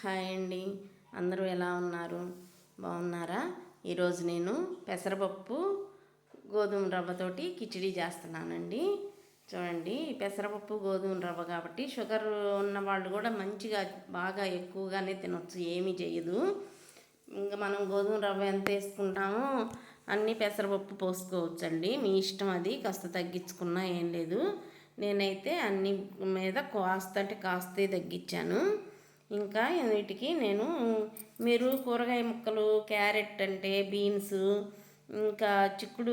Hi అండి. అందరూ ఎలా ఉన్నారు? బాగున్నారా? ఈరోజు నేను పెసరపప్పు గోధుమ రవ్వతోటి కిచిడి చేస్తున్నానండి. చూడండి పెసరపప్పు గోధుమ రవ్వ కాబట్టి షుగర్ ఉన్న వాళ్ళు కూడా మంచిగా బాగా ఎక్కువగానే తినొచ్చు ఏమీ చేయదు. ఇంకా మనం గోధుమ రవ్వ ఎంత వేసుకుంటామో అన్నీ పెసరపప్పు పోసుకోవచ్చండి. మీ ఇష్టం అది కాస్త తగ్గించుకున్నా ఏం లేదు. నేనైతే అన్ని మీద కాస్త అంటే కాస్తే తగ్గించాను. ఇంకా వీటికి నేను మీరు కూరగాయ ముక్కలు క్యారెట్ అంటే బీన్స్ ఇంకా చిక్కుడు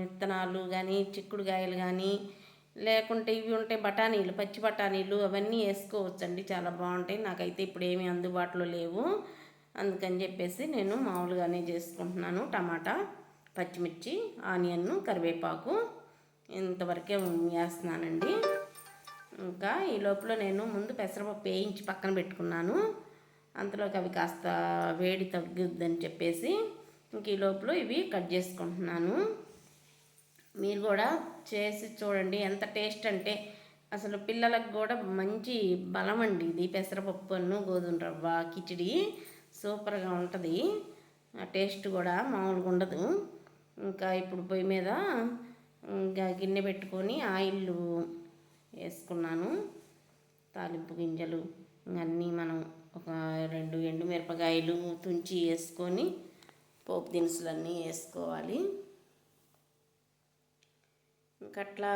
విత్తనాలు కానీ చిక్కుడుకాయలు కానీ లేకుంటే ఇవి ఉంటే బఠానీలు పచ్చి బఠానీలు అవన్నీ వేసుకోవచ్చండి. చాలా బాగుంటాయి. నాకైతే ఇప్పుడు ఏమీ అందుబాటులో లేవు. అందుకని చెప్పేసి నేను మామూలుగానే చేసుకుంటున్నాను. టమాటా పచ్చిమిర్చి ఆనియన్ కరివేపాకు ఇంతవరకే వేస్తున్నానండి. ఇంకా ఈ లోపల నేను ముందు పెసరపప్పు వేయించి పక్కన పెట్టుకున్నాను. అంతలోకి అవి కాస్త వేడి తగ్గుద్దని చెప్పేసి ఇంక ఈ లోపల ఇవి కట్ చేసుకుంటున్నాను. మీరు కూడా చేసి చూడండి ఎంత టేస్ట్ అంటే అసలు పిల్లలకు కూడా మంచి బలం అండి ఇది పెసరపప్పు అన్ను గోధుమ రవ్వ కిచిడి సూపర్గా ఉంటుంది. టేస్ట్ కూడా మామూలుగా ఉండదు. ఇంకా ఇప్పుడు పొయ్యి మీద ఇంకా గిన్నె పెట్టుకొని ఆయిల్ వేసుకున్నాను. తాలింపు గింజలు అన్నీ మనం ఒక రెండు ఎండుమిరపకాయలు తుంచి వేసుకొని పోపు దినుసులన్నీ వేసుకోవాలి. ఇంకా అట్లా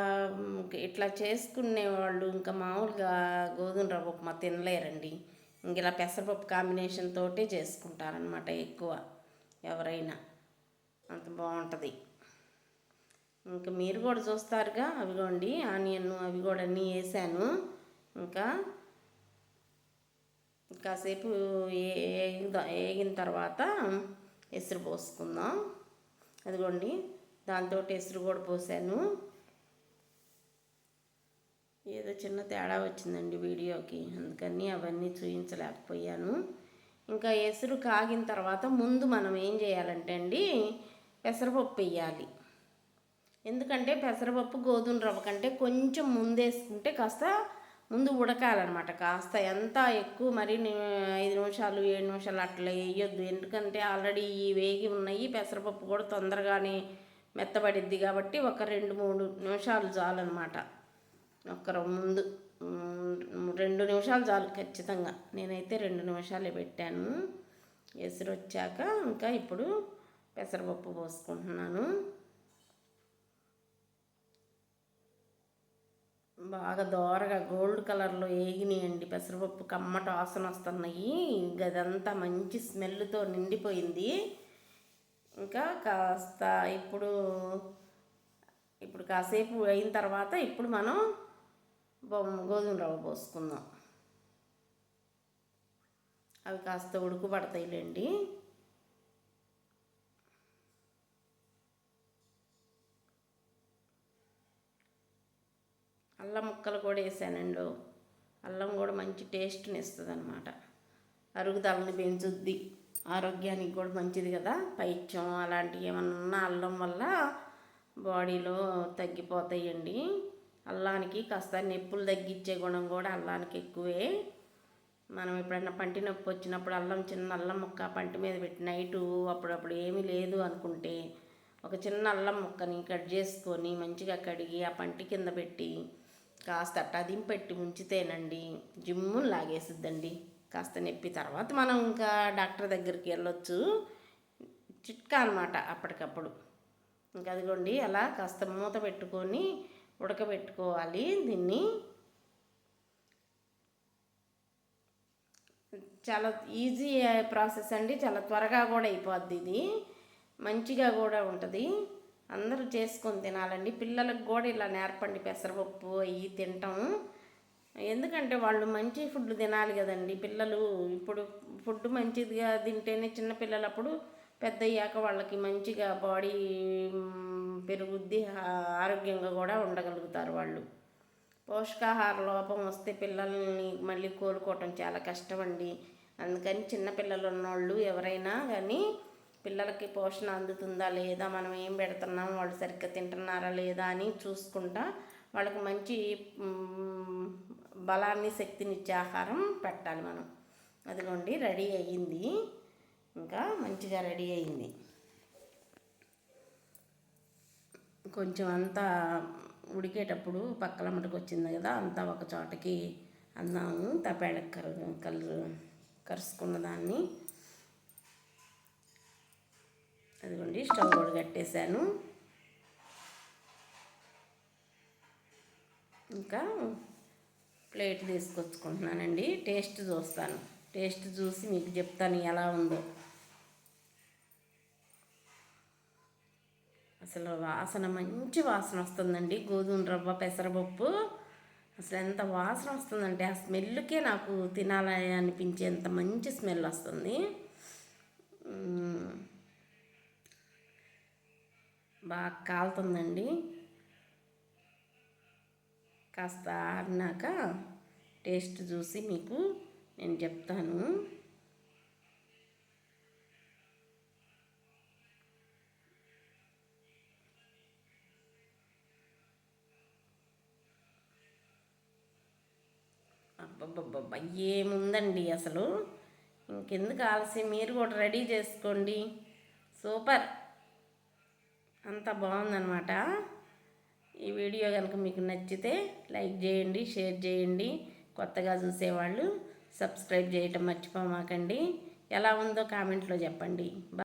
ఇట్లా చేసుకునే వాళ్ళు ఇంకా మామూలుగా గోధుమ రవ్వ ఉప్మా తినలేరండి. ఇంక ఇలా పెసరపప్పు కాంబినేషన్ తోటే చేసుకుంటారనమాట ఎక్కువ ఎవరైనా. అంత బాగుంటుంది. ఇంకా మీరు కూడా చూస్తారుగా అవిగోండి ఆనియన్ అవి కూడా అన్నీ వేసాను. ఇంకా కాసేపు వేగిన తర్వాత ఎసురు పోసుకుందాం. అదిగోండి దాంతో ఎసురు కూడా పోసాను. ఏదో చిన్న తేడా వచ్చిందండి వీడియోకి అందుకని అవన్నీ చూపించలేకపోయాను ఇంకా ఎసురు కాగిన తర్వాత ముందు మనం ఏం చేయాలంటే అండి పెసరపప్పు వేయాలి. ఎందుకంటే పెసరపప్పు గోధుమ రవ్వ కంటే కొంచెం ముందేసుకుంటే కాస్త ముందు ఉడకాలన్నమాట. కాస్త ఎంత ఎక్కువ మరి ఐదు నిమిషాలు ఏడు నిమిషాలు అట్లా వేయొద్దు. ఎందుకంటే ఆల్రెడీ ఈ వేగి ఉన్నాయి పెసరపప్పు కూడా తొందరగానే మెత్తబడిద్ది కాబట్టి ఒక రెండు మూడు నిమిషాలు చాలన్నమాట. ఒక్కరు ముందు రెండు నిమిషాలు చాలు ఖచ్చితంగా. నేనైతే రెండు నిమిషాలే పెట్టాను. ఎసురు వచ్చాక ఇంకా ఇప్పుడు పెసరపప్పు పోసుకుంటున్నాను. బాగా దోరగా గోల్డ్ కలర్లో వేగినాయండి పెసరపప్పు కమ్మట వాసన వస్తున్నాయి. గదంతా మంచి స్మెల్తో నిండిపోయింది. ఇంకా కాస్త ఇప్పుడు ఇప్పుడు కాసేపు అయిన తర్వాత ఇప్పుడు మనం గోధుమ రవ్వ పోసుకుందాం. అవి కాస్త ఉడుకుపడతాయిలేండి పడతాయిలేండి అల్లం ముక్కలు కూడా వేసానండి. అల్లం కూడా మంచి టేస్ట్ని ఇస్తుంది అనమాట అరుగుదలని పెంచుద్ది. ఆరోగ్యానికి కూడా మంచిది కదా. పైత్యం అలాంటివి ఏమన్నా ఉన్నా అల్లం వల్ల బాడీలో తగ్గిపోతాయండి. అల్లానికి కాస్త నొప్పులు తగ్గించే గుణం కూడా అల్లానికి ఎక్కువే. మనం ఎప్పుడైనా పంటి నొప్పి వచ్చినప్పుడు అల్లం చిన్న అల్లం ముక్క పంటి మీద పెట్టి నైటు అప్పుడప్పుడు ఏమీ లేదు అనుకుంటే ఒక చిన్న అల్లం ముక్కని కట్ చేసుకొని మంచిగా కడిగి ఆ పంటి కింద పెట్టి కాస్త అట్టా దింపెట్టి ఉంచితేనండి జిమ్ము లాగేసిద్దండి. కాస్త నొప్పి తర్వాత మనం ఇంకా డాక్టర్ దగ్గరికి వెళ్ళొచ్చు. చిట్కా అనమాట అప్పటికప్పుడు. ఇంకా అదిగోండి అలా కాస్త మూత పెట్టుకొని ఉడకబెట్టుకోవాలి దీన్ని. చాలా ఈజీ ప్రాసెస్ అండి చాలా త్వరగా కూడా అయిపోద్ది ఇది. మంచిగా కూడా ఉంటుంది. అందరూ చేసుకొని తినాలండి. పిల్లలకు కూడా ఇలా నేర్పండి. పెసరపప్పు అవి తింటాం. ఎందుకంటే వాళ్ళు మంచి ఫుడ్ తినాలి కదండి. పిల్లలు ఇప్పుడు ఫుడ్ మంచిదిగా తింటేనే చిన్నపిల్లలప్పుడు పెద్ద అయ్యాక వాళ్ళకి మంచిగా బాడీ పెరుగుద్ది ఆరోగ్యంగా కూడా ఉండగలుగుతారు వాళ్ళు. పోషకాహార లోపం వస్తే పిల్లల్ని మళ్ళీ కోలుకోవటం చాలా కష్టం అండి అందుకని చిన్నపిల్లలు ఉన్నోళ్ళు ఎవరైనా కానీ పిల్లలకి పోషణ అందుతుందా లేదా మనం ఏం పెడుతున్నాం వాళ్ళు సరిగ్గా తింటున్నారా లేదా అని చూసుకుంటా వాళ్ళకి మంచి బలాన్ని శక్తినిచ్చే ఆహారం పెట్టాలి మనం. అదిగోండి రెడీ అయ్యింది. ఇంకా మంచిగా రెడీ అయింది కొంచెం అంతా ఉడికేటప్పుడు పక్కల మటుకు వచ్చింది కదా అంతా ఒక చోటకి అన్నాము. తపేడ కరు కలరు కరుసుకున్న దాన్ని అదిగోండి స్టవ్ కూడా కట్టేశాను. ఇంకా ప్లేట్ తీసుకొచ్చుకుంటున్నానండి. టేస్ట్ చూస్తాను. టేస్ట్ చూసి మీకు చెప్తాను ఎలా ఉందో. అసలు వాసన మంచి వాసన వస్తుందండి. గోధుమ రవ్వ పెసరపప్పు. అసలు ఎంత వాసన వస్తుందంటే ఆ స్మెల్కే నాకు తినాలని అనిపించేంత మంచి స్మెల్ వస్తుంది. బాగా కాలుతుందండి. కాస్త ఆడినాక టేస్ట్ చూసి మీకు నేను చెప్తాను. అబ్బబ్బబ్బబ్బా ఏముందండి అసలు? ఇంకెందుకు ఆలస్యం? మీరు కూడా రెడీ చేసుకోండి. సూపర్. అంత బాగుందనమాట ఈ వీడియో కనుక మీకు నచ్చితే లైక్ చేయండి షేర్ చేయండి. కొత్తగా చూసేవాళ్ళు సబ్స్క్రైబ్ చేయటం మర్చిపోమాకండి. ఎలా ఉందో కామెంట్లో చెప్పండి.